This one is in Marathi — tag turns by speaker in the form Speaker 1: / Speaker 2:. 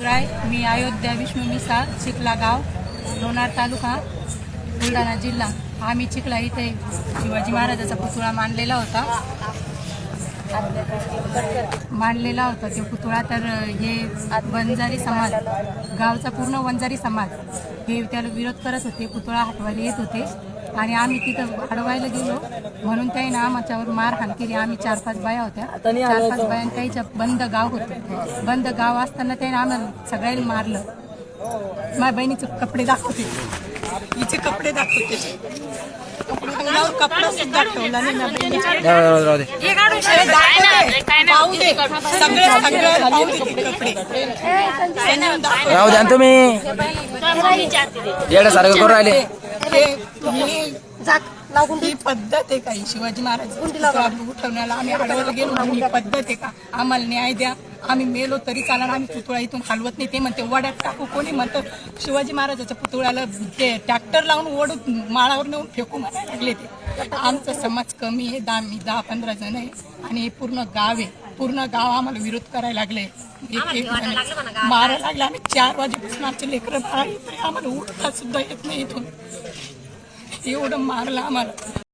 Speaker 1: शिवराय मी अयोध्या विष्णू मिसाळ चिखला गाव लोणार तालुका बुलढाणा जिल्हा. आम्ही चिखला इथे शिवाजी महाराजाचा पुतळा मांडलेला होता. मांडलेला होता ते पुतळा. तर हे वंजारी समाज गावचा पूर्ण वंजारी समाज हे त्याला विरोध करत होते. पुतळा हटवायला येत होते. आणि आम्ही तिथं अडवायला गेलो. म्हणून त्याने आमच्यावर मारहाण केली आम्ही चार पाच बाया होत्या. चार पाच बाया त्याच्या बंद गाव होतं. बंद गाव असताना त्याने आम्हाला सगळ्यांनी मारलं. माझ्या बहिणीचे कपडे दाखवते. हिचे कपडे दाखवते. कपडा सुद्धा ठेवला नाही माझ्या बहिणीच्या
Speaker 2: राहू दे, राहू दे.
Speaker 1: अरे दाखवते. पाहू दे सगळे सगळे पाहू दे ते कपडे
Speaker 2: राहू द्या ना तुम्ही. येण्यासारखं करू राहिले.
Speaker 1: हे ही ही पद्धत आहे का ही शिवाजी महाराज? उठवण्याला आम्ही अडवायला गेलो म्हणून ही पद्धत आहे का? आम्हाला न्याय द्या. आम्ही मेलो तरी चालणार आम्ही पुतळा इथून हलवत नाही. ते म्हणते वड्यात टाकू कोणी म्हणतं शिवाजी महाराजाच्या पुतळ्याला ते ट्रॅक्टर लावून ओढून माळावर नेऊन फेकू म्हणायला लागले ते. आमचा समाज कमी आहे दहा मी दहा पंधरा जण आहे आणि हे पूर्ण गाव आहे. पूर्ण गाव आम्हाला विरोध करायला लागले. एक एक मारायला लागले आम्ही चार वाजेपासून आमचे लेकरं बाळ. आम्हाला उठता सुद्धा येत नाही इथून. एवढं मारलं आम्हाला.